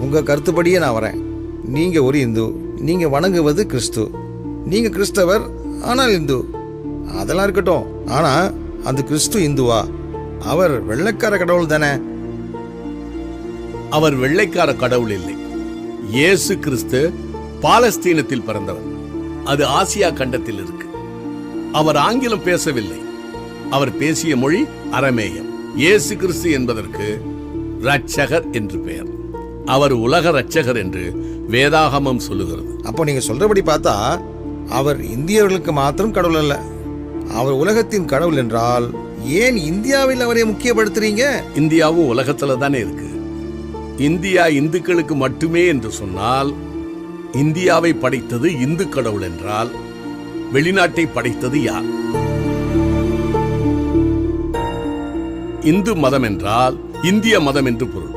உங்க கருத்துப்படியே நான் வரேன். நீங்கள் ஒரு இந்து நீங்கள் வணங்குவது கிறிஸ்து. நீங்கள் கிறிஸ்தவர் ஆனால் இந்து. அதெல்லாம் இருக்கட்டும். ஆனா அந்த கிறிஸ்து இந்துவா? அவர் வெள்ளைக்கார கடவுள் தானே? அவர் வெள்ளைக்கார கடவுள் இல்லை. இயேசு கிறிஸ்து பாலஸ்தீனத்தில் பிறந்தவர். அது ஆசியா கண்டத்தில் இருக்கு. அவர் ஆங்கிலம் பேசவில்லை. அவர் பேசிய மொழி அரமேயம் இயேசு கிறிஸ்து என்பதற்கு ரட்சகர் என்று பெயர். அவர் உலக ரட்சகர் என்று வேதாகமம் சொல்லுகிறது. அப்போ நீங்க சொல்றபடி பார்த்தா அவர் இந்தியர்களுக்கு மாத்திரம் கடவுள் அல்ல. அவர் உலகத்தின் கடவுள் என்றால் ஏன் இந்தியாவில் அவரை முக்கியப்படுத்துறீங்க? இந்தியாவும் உலகத்துல தானே இருக்கு. இந்தியா இந்துக்களுக்கு மட்டுமே என்று சொன்னால் இந்தியாவை படைத்தது இந்து கடவுள் என்றால் வெளிநாட்டை படைத்தது யார்? இந்து மதம் என்றால் இந்திய மதம் என்று பொருள்.